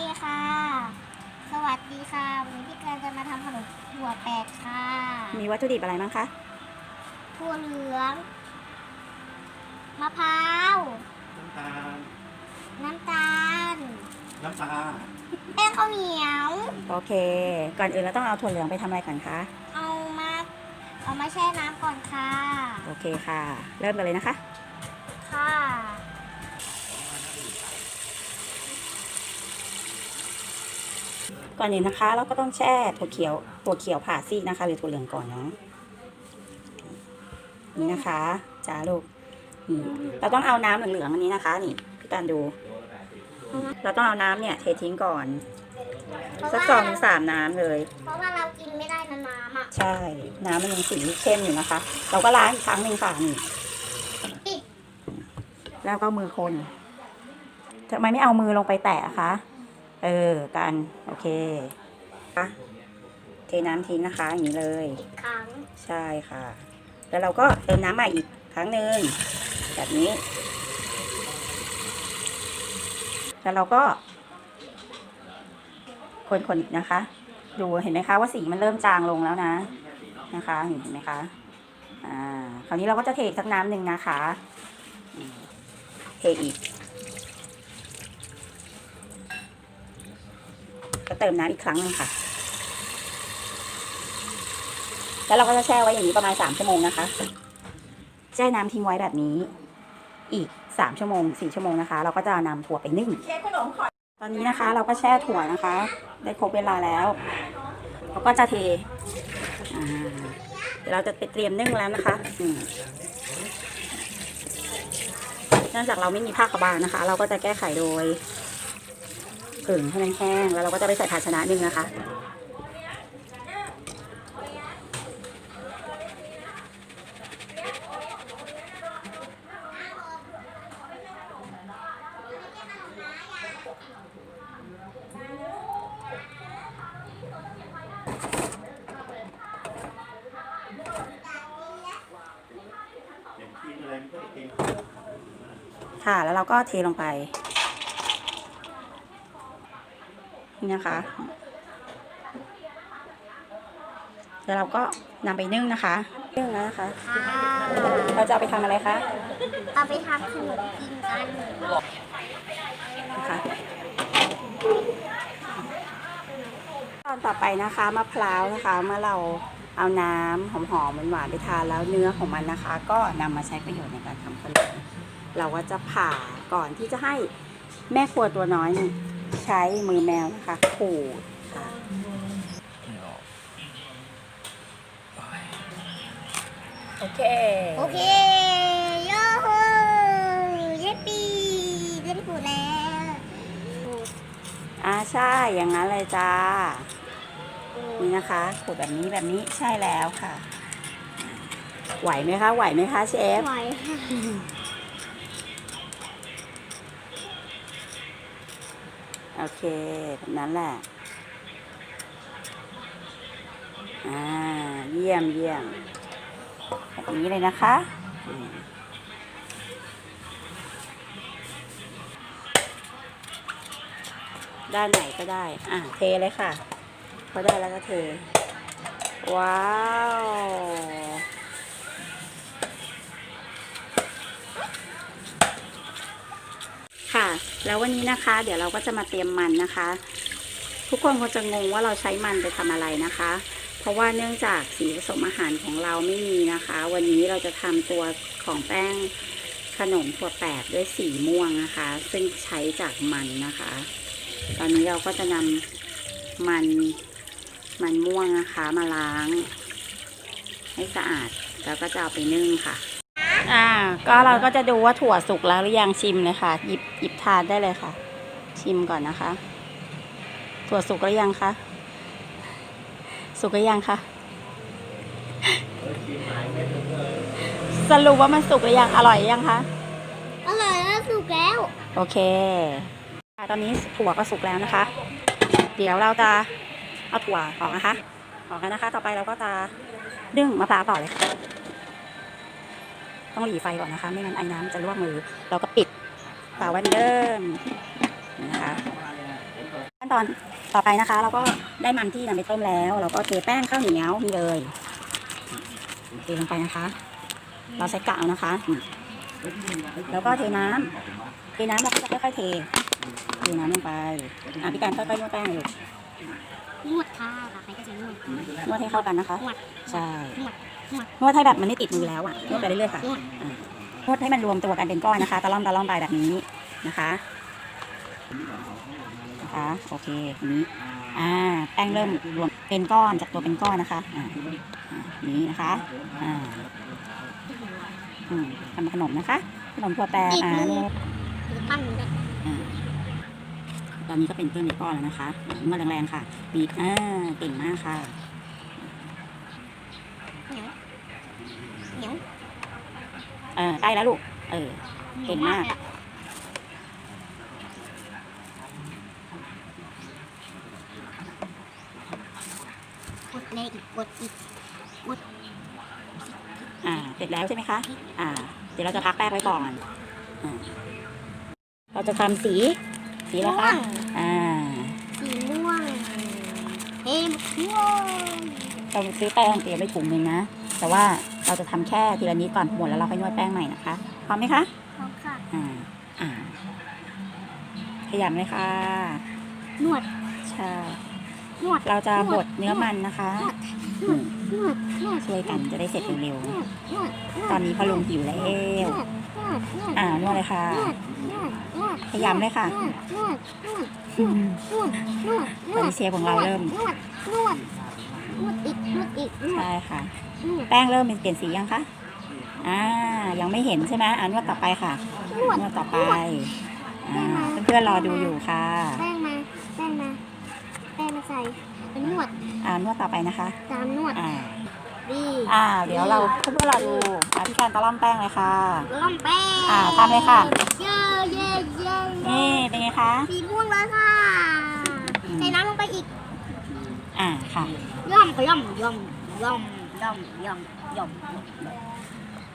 ดีค่ะ สวัสดีค่ะวันนี้พี่เกรจะมาทำขนมถั่วแปลกค่ะ มีวัตถุดิบอะไรบ้างคะ ถั่วเหลือง มะพร้าว น้ำตาล น้ำตาล น้ำปลาแป้งข้าวเหนียว โอเค ก่อนอื่นเราต้องเอาถั่วเหลืองไปทำอะไรก่อนคะ เอามา เอามาแช่น้ำก่อนค่ะ โอเคค่ะ เริ่มกันเลยนะคะค่ะ ก่อนอื่นนะคะ เราก็ต้องแช่ถั่วเขียวถั่วเขียวผ่าซีกนะคะ หรือถั่วเหลืองก่อนเนาะนี่นะคะจ้าลูกนี่เราต้องเอาน้ำเหลืองๆอันนี้นะคะ นี่พี่การดู เราต้องเอาน้ำเนี่ยเททิ้งก่อนสักสองถึงสามน้ำเลย เพราะว่าเรากินไม่ได้นะน้ำอะ ใช่ น้ำมันยังสีเข้มอยู่นะคะ เราก็ล้างอีกครั้งหนึ่งค่ะนี่แล้วก็มือคนทำไมไม่เอามือลงไปแตะอะคะ เออกันโอเคค่ะเทน้ำทิ้งนะคะอย่างนี้เลยครั้งใช่ค่ะ แล้วเราก็เติมน้ำใหม่อีกครั้งหนึ่งแบบนี้ แล้วเราก็ คนๆอีกนะคะ ดูเห็นไหมคะว่าสีมันเริ่มจางลงแล้วนะ นะคะเห็นไหมคะอ่าคราวนี้เราก็จะเทอีกสักน้ำหนึ่งนะคะอืมเทอีก ก็เติมน้ำอีกครั้งหนึงค่ะ แล้วเราก็จะแช่ไว้อย่างนี้ประมาณสามชั่วโมงนะคะ แช่น้ำทิ้งไว้แบบนี้ อีกสามชั่วโมงสี่ชั่วโมงนะคะ เราก็จะนำถั่วไปนึ่งตอนนี้นะคะ เราก็แช่ถั่วนะคะ ได้ครบเวลาแล้ว เราก็จะเทเดี๋ยวเราจะไปเตรียมนึ่งแล้วนะคะอืเนื่องจากเราไม่มีผ้าขาวบางนะคะ เราก็จะแก้ไขโดย ผึ่งให้มันแห้ง แล้วเราก็จะไปใส่ภาชนะนึ่งนะคะ ค่ะ แล้วเราก็เทลงไป นี่นะคะแล้วเราก็นำไปนึ่งนะคะนึ่งแล้วนะคะค่ะเราจะเอาไปทำอะไรคะ เอาไปทำขนมกินกันนะคะตอนต่อไปนะคะมะพร้าวนะคะเมื่อเราเอาน้ำหอมๆหวานๆไปทานแล้วเนื้อของมันนะคะ ก็นำมาใช้ประโยชน์ในการทำขนมเราก็จะผ่าก่อนที่จะให้แม่ครัวตัวน้อยนี่ ใช้มือแมวนะคะ ขูดค่ะโอเค โอเคโย่ฮูเย้ปีเล่นกูแล้วอ่าใช่ อย่างนั้นเลยจ้า นี่นะคะขูดแบบนี้แบบนี้ใช่แล้วค่ะ ไหวไหมคะ ไหวไหมคะเชฟ ไหวค่ะ อเคแบบนั้นแหละ อ่า เยี่ยมเยี่ยมแบบนี้เลยนะคะด้านไหนก็ได้ อะ เทเลยค่ะ พอได้แล้วก็เท ว้าว แล้ววันนี้นะคะ เดี๋ยวเราก็จะมาเตรียมมันนะคะ ทุกคนคงจะงงว่าเราใช้มันไปทำอะไรนะคะ เพราะว่าเนื่องจากสีผสมอาหารของเราไม่มีนะคะ วันนี้เราจะทำตัวของแป้งขนมถั่วแปบด้วยสีม่วงนะคะ ซึ่งใช้จากมันนะคะ ตอนนี้เราก็จะนำมันมันม่วงนะคะมาล้าง ให้สะอาดแล้วก็จะเอาไปนึ่งค่ะ อ่า ก็เราก็จะดูว่าถั่วสุกแล้วหรือยังชิมเลยค่ะ หยิบหยิบทานได้เลยค่ะ ชิมก่อนนะคะ ถั่วสุกหรือยังคะสุกหรือยังคะสรุปว่ามันสุกหรือยังอร่อยหรือยังคะอร่อยแล้วสุกแล้ว โอเคค่ะตอนนี้ถั่วก็สุกแล้วนะคะ เดี๋ยวเราจะเอาถั่วออกนะคะออกแล้วนะคะ ต่อไปเราก็จะนึ่งมะพร้าวต่อเลยค่ะ ต้องหลีไฟก่อนนะคะ ไม่งั้นไอ้น้ำจะลวกมือ เราก็ปิดฝาไว้เหมือนเดิมนี่นะคะขั้นตอนต่อไปนะคะ เราก็ได้มันที่นำไปต้มแล้ว เราก็เทแป้งข้าวเหนียวนี่เลยเทลงไปนะคะ เราใช้กะเอานะคะนี่แล้วก็เทน้ำเทน้ำเราก็จะค่อยๆเทเทน้ำลงไปอะพี่การค่อยๆนวดแป้งเลยนวดค่ะใครก็จะนวดนวดให้เข้ากันนะคะนวดใช่ นวดให้แบบมันไม่ติดมือแล้วอะนวดไปเรื่อยๆค่ะนวดอ่านวดให้มันรวมตัวกันเป็นก้อนนะคะตะล่อมตะล่อมไปแบบนี้นะคะนะคะโอเคนี้อ่าแป้งเริ่มรวมเป็นก้อนจากตัวเป็นก้อนนะคะอ่านี้นะคะอ่าทำขนมนะคะ ขนมถั่วแปรอ่านวดคือปั้นเลยอ่าตอนนี้ก็เป็นเครื่องในก้อนแล้วนะคะนวดแรงๆค่ะบีบอ่าเก่งมากค่ะ เหนียวเหนียว เออใกล้แล้วลูก เออ เก่งมาก กดเลยอีกกดอีกอ่า เสร็จแล้วใช่ไหมคะ อ่า เดี๋ยวเราจะพักแป้งไว้ก่อนอ่าเราจะทำสี สีอะไรคะ อ่า สีม่วงเอ็มม่วงเราซื้อแป้งเตรียมไว้ถุงหนึ่งนะ แต่ว่า เราจะทำแค่ทีละนิดก่อนหมดแล้วเราค่อยนวดแป้งใหม่นะคะพร้อมไหมคะพร้อมค่ะอ่าอ่าขยำเลยค่ะนวดใช่นวดเราจะบดเนื้อมันนะคะอืมนวดนวดช่วยกันจะได้เสร็จเร็วนวดนวดๆตอนนี้พอลุงหิวแล้วนวดนวดนวดอ่านวดเลยค่ะนวดนวดนวดขยำเลยค่ะนวดนวดอืมนวดนวดนตอนวดนี้เชฟของเราเริ่มนวดนวดนวดอีก นวดอีกนวดใช่ค่ะ นวดแป้งเริ่มเป็นเปลี่ยนสียังคะ อ่า ยังไม่เห็นใช่ไหมอ่านวดต่อไปค่ะนวดนวดต่อไป อ่า เพื่อนๆรอดูอยู่ค่ะ แป้งมาแป้งมาแป้งมาใส่เป็นนวดอ่านวดต่อไปนะคะ ตามนวดอ่า ดีอ่า เดี๋ยวเราเพื่อนๆรอดู อ่าพี่การตะล่อมแป้งเลยค่ะ ล่อมแป้งอ่าทำเลยค่ะ เย้เย้เย้นี่เป็นไงคะ สีม่วงแล้วค่ะอืมใส่น้ำลงไปอีก อ่าค่ะ ย่อมก็ย่อมย่อมย่อมย่อมย่อมย่อม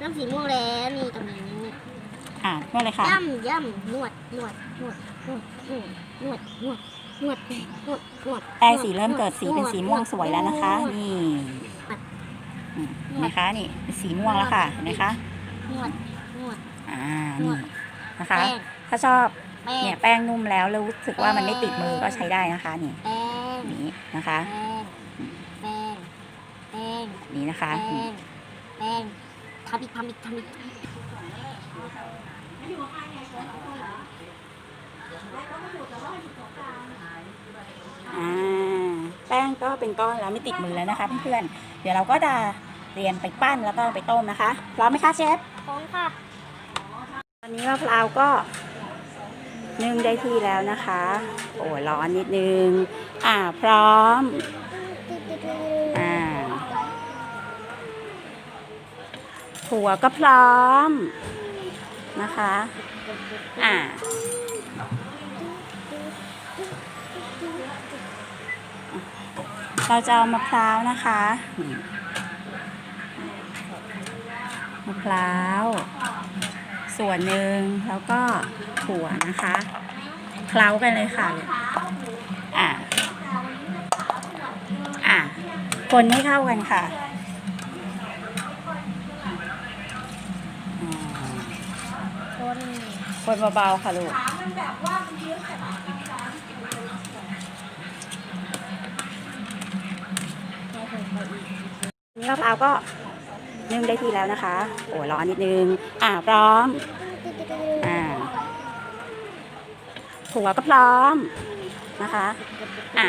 น้ำสีม่วงแล้วนี่ตรงนี้อ่านวดเลยค่ะย่ำย่ำนวดนวดนวดนวดนวดนวดนวดนวดนวดแป้งสีเริ่มเกิดสีเป็นสีม่วงสวยแล้วนะคะ นี่นไหมคะนี่สีม่วงแล้วค่ะเห็นไหมคะนวดนวดอ่านี่นะคะ ถ้าชอบเนี่ยแป้งนุ่มแล้วแล้วรู้สึกว่ามันไม่ติดมือก็ใช้ได้นะคะนี่ นี้นะคะนี่นะคะแป้งแป้งทำอีกทำอีกทำอีกแป้งก็เป็นก้อนแล้วไม่ติดมือแล้วนะคะเพื่อนๆ เดี๋ยวเราก็จะเรียมไปปั้นแล้วก็ไปต้มนะคะ พร้อมไหมคะเชฟ พร้อมค่ะ ตอนนี้มะพร้าวก็ นึ่งได้ที่แล้วนะคะ โอ้ร้อนนิดนึง อ่าพร้อม อ่าถั่วก็พร้อมนะคะ อ่าเราจะเอามะพร้าวนะคะมะพร้าว ส่วนหนึ่งแล้วก็ถั่วนะคะ เคล้ากันเลยค่ะอะอะคนให้เข้ากันค่ะอ่าคนคนเบาๆค่ะลูกนี่มะพร้าวก็นึ่งได้ที่แล้วนะคะ โอ้ร้อนนิดนึง อ่าพร้อม อ่า ถั่วก็พร้อมนะคะอ่า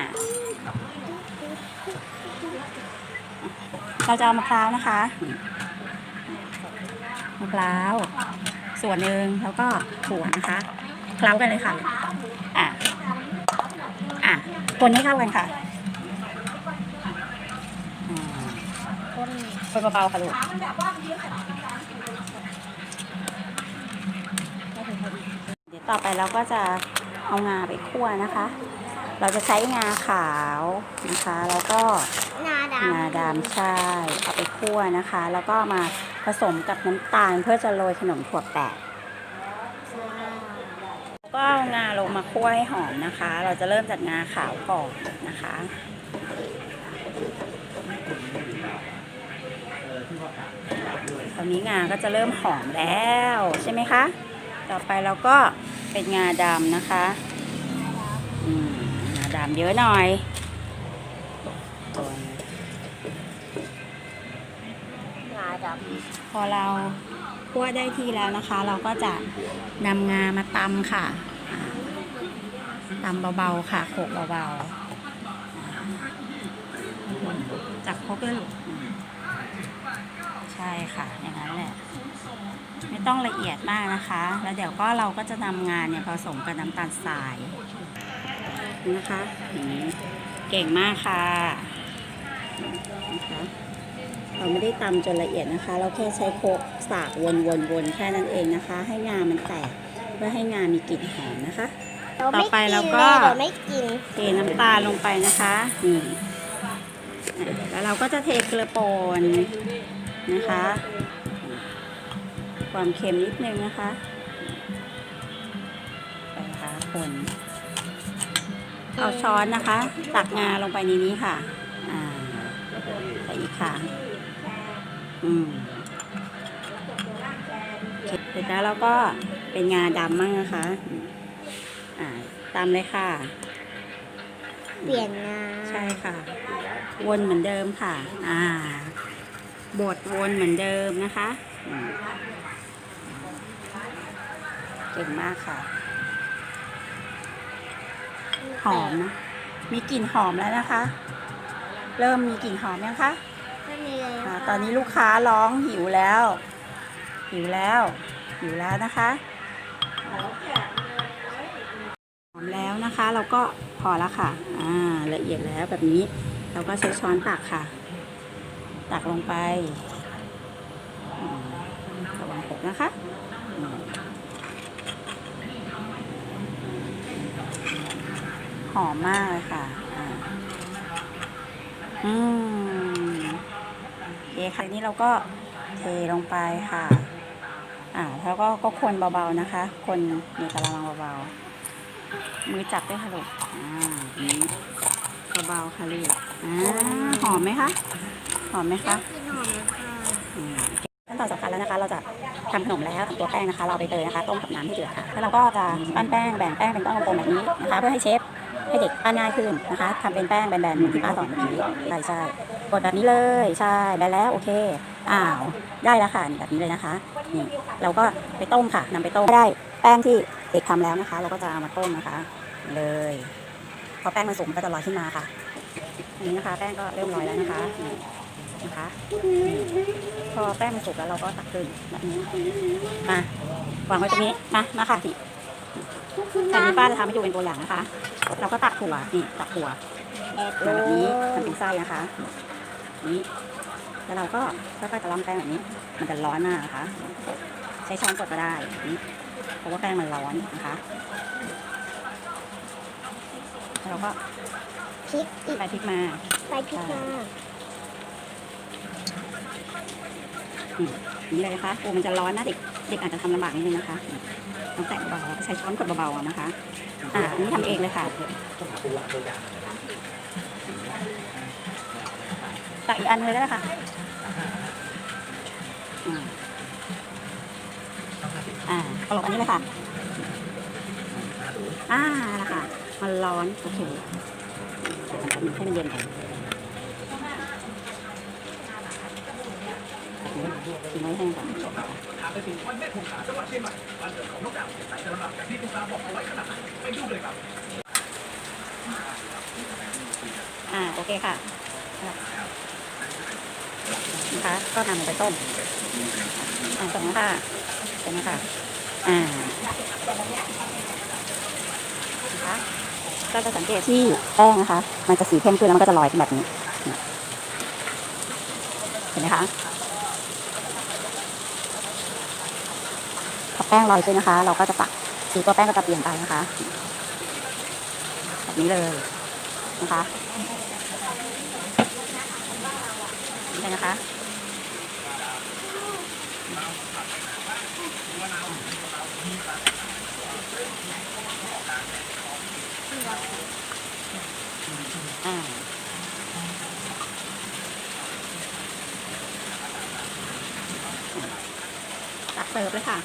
เราจะเอามะพร้าวนะคะมะพร้าวส่วนหนึ่งแล้วก็ถั่วนะคะเคล้ากันเลยค่ะอะอะคนให้เข้ากันค่ะคนเบาๆค่ะลูกเดี๋ยวต่อไปเราก็จะ เอางาไปคั่วนะคะ เราจะใช้งาขาวนะคะ แล้วก็งาดำงาดำใช่เอาไปคั่วนะคะ แล้วก็มาผสมกับน้ำตาลเพื่อจะโรยขนมถั่วแปะก็เอางาลงมาคั่วให้หอมนะคะ เราจะเริ่มจากงาขาวก่อนนะคะ ตอนนี้งาก็จะเริ่มหอมแล้วใช่ไหมคะ ต่อไปเราก็ เป็นงาดำนะคะงาดำเยอะหน่อยงาดพอเราคั่วได้ที่แล้วนะคะ เราก็จะนำงามาตำค่ะตำเบาๆค่ะโขกเบาๆจับครกเลยลูกอืมใช่ค่ะอย่างนั้นแหละ ไม่ต้องละเอียดมากนะคะ แล้วเดี๋ยวก็เราก็จะนำงานเนี่ยผสมกับน้ำตาลทรายนะคะอย่างนี้เก่งมากค่ะนะคะเราไม่ได้ตำจนละเอียดนะคะ เราแค่ใช้โครกสากวนๆๆแค่นั้นเองนะคะ ให้งามันแตกเพื่อให้งามีกลิ่นหอมนะคะำเราต่อไม่ไปกินเราก็เลยเดี๋ยวไม่กินเทน้ำตาลลงไปนะคะนี่อะแล้วเราก็จะเทเกลือป่นนะคะ ความเค็มนิดนึงนะคะไปนะคะคนเอาช้อนนะคะ ตักงาลงไปในนี้ค่ะอ่าใส่อีกค่ะอืมโอเคเสร็จแล้วเราก็เป็นงาดำมั่งนะคะอืมอ่า ตามเลยค่ะ เปลี่ยนงาใช่ค่ะ วนเหมือนเดิมค่ะ อ่าบดวนเหมือนเดิมนะคะอืมเก่งมากค่ะ หอมนะ มีกลิ่นหอมแล้วนะคะ เริ่มมีกลิ่นหอมยังคะไม่มีเลยอ่าตอนนี้ลูกค้าร้องหิวแล้ว หิวแล้ว หิวแล้วนะคะ หอมแล้วนะคะ เราก็พอแล้วค่ะ อ่า ละเอียดแล้วแบบนี้ เราก็ใช้ช้อนตักค่ะ ตักลงไปอืมระวังหกนะคะ อืมหอมมากเลยค่ะอ่าอืมโอเคค่ะทีนี้เราก็เทลงไปค่ะ อ่าแล้วก็ก็คนเบาๆนะคะ คนในกระมังเบาๆมือจับด้วยค่ะลูกอ่านี้เบาๆค่ะลูกอ่าหอมไหมคะหอมไหมคะกินหอมแล้วค่ะอืมขั้นตอนสำคัญแล้วนะคะ เราจะทำขนมแล้วทำตัวแป้งนะคะ เราเอาไปเตยนะคะต้มกับน้ำให้เดือดค่ะแล้วเราก็จะปั้นแป้งแบ่งแป้งเป็นก้อนกลมๆแบบนี้นะคะ เพื่อให้เชฟ ให้เด็กปั้นง่ายขึ้นนะคะทำเป็นแป้งแบนๆเหมือนที่ป้าสอนเมื่อกี้ใช่ใช่กดแบบนี้เลยใช่แบนแล้วโอเคอ้าวได้แล้วค่ะนี่แบบนี้เลยนะคะนี่เราก็ไปต้มค่ะนำไปต้มได้แป้งที่เด็กทำแล้วนะคะ เราก็จะเอามาต้มนะคะ เลยพอแป้งมันสุกก็จะลอยขึ้นมาค่ะอันนี้นะคะ แป้งก็เริ่มลอยแล้วนะคะนะคะพอแป้งมันสุกแล้วเราก็ตักขึ้นแบบนี้มาวางไว้ตรงนี้มามาค่ะที สิอันนี้ป้าจะทำให้ดูเป็นตัวอย่างนะคะ เราก็ตักถั่วนี่ตักถั่วแบบนี้ทำเป็นไส้นะคะ นี้ แล้วเราก็ค่อยๆตะล่อมแป้งแบบนี้ มันจะร้อนมากนะคะ ใช้ช้อนกดก็ได้นี่เพราะว่าแป้งมันร้อนนะคะแล้วเราก็พริกอีกไปพริกมาไปพริกมาอย่างนี้เลยนะคะโอ้มันจะร้อนนะเด็กเด็กอาจจะทำลำบากนิดนึงนะคะ ต้องแตะเบาๆใช้ช้อนกดเบาๆเอานะคะ อ่าอันนี้ทำเองเลยค่ะตักอีกอันเลยก็ได้ค่ะอ่าอ่าเอาลงอันนี้เลยค่ะ อ่าละค่ะมันร้อนโอเคเดี๋ยวมันให้มันเย็นก่อน ทิ้งไว้ให้ก่อนอ่าโอเคค่ะนะคะก็นำไปต้มอ่าตรงนี้ค่ะตรงนี้ค่ะอ่านะคะก็จะสังเกตที่แป้งนะคะ มันจะสีเข้มขึ้นแล้วมันก็จะลอยขึ้นแบบนี้เห็นไหมคะ แป้งลอยขึ้นนะคะ เราก็จะปักสีตัวแป้งก็จะเปลี่ยนไปนะคะแบบนี้เลยนะคะนี่นะคะอ่าักเสิร์ฟเลยค่ะ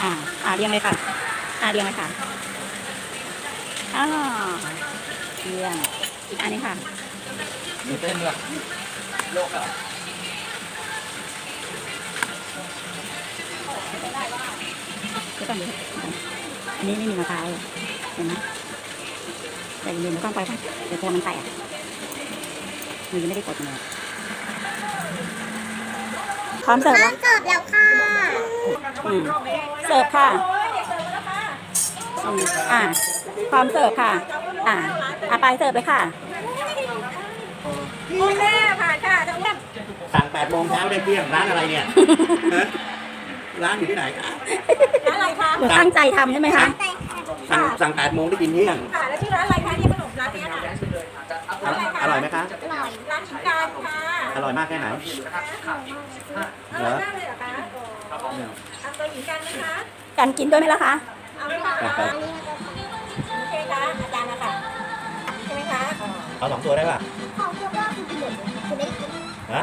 อ่าอ่าเรียงเลยค่ะ อ่าเรียงเลยค่ะอ่าเรียงอีกอันนี้ค่ะเต้นเลยโลกอะเดี๋ยวก่อนเดี๋ยวอันนี้ไม่มีมะพร้าวเลยเห็นไหมแต่เย็นๆต้องไปค่ะเดี๋ยวตัวมันแตกมือยังไม่ได้กดเลยพ ร้อมเสิร์ฟน้แล้วำเสิร์ฟแล้วค่ะอืมเสิร์ฟค่ะอืมอ่าพร้อมเสิร์ฟค่ะ อ่าอะไปเสิร์ฟเลยค่ะโอเคผ่านค่ะทั้งหมดสั่งแปดโมงเช้าได้เที่ยงร้านอะไรเนี่ยฮะร้านอยู่ที่ไหนคะร้านอะไรคะหนูตั้งใจทำใช่ไหมคะสั่งสั่งแปดโมงได้กินเที่ยง ค่ะแล้วชื่อร้านอะไรคะเนี่ยขนมร้านเนี้ยค่ะร้านอะไรคะอร่อยไหมคะอร่อยร้านชิมการค่ะ อร่อยมากแค่ไหนอร่อยมากเลยเหรอคะเอาตัวหญิงกันไหมคะกันกินด้วยไหมล่ะคะ เอาไหมคะครับอันนี้นะคะโอเคค่ะอาจารย์นะคะใช่ไหมคะเอาสองตัวได้ป่ะของพวกเราคือเหมือนคุณได้กินฮะ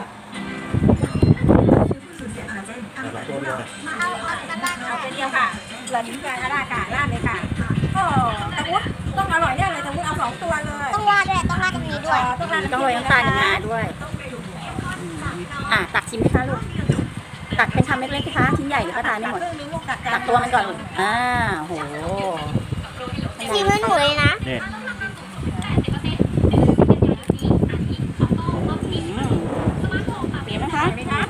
เอาสองตัวเดียวนะเอาเอากระดาษเอาไปเดียวค่ะเหลือหญิงการอาราค่ะราดเลยค่ะโอ้ตะวุฒต้องอร่อยแน่เลยตะวุฒเอาสองตัวเลย ต้องราดด้วยต้องราดตรงนี้ด้วย ต้องราดต้องโรยน้ำตาลงาด้วยอืม อะตักชิมไหมคะลูก ตักเป็นคำเล็กๆนะคะชิ้นใหญ่หรือก็ทานได้หมดครึ่งนึงลูกตักตักตัวมันก่อนลูกอ่าโห ชิมให้หนูเลยนะ เนี่ย อืมเปรี้ยวนะคะ ไหมคะ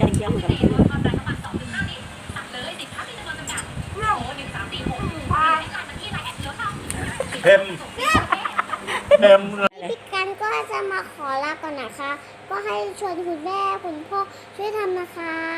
กระเทียมกระเทียม เค็มเค็มเลย พี่กันก็จะมาขอลาก่อนนะคะ ก็ให้ ชวนคุณแม่คุณพ่อช่วยทำนะคะ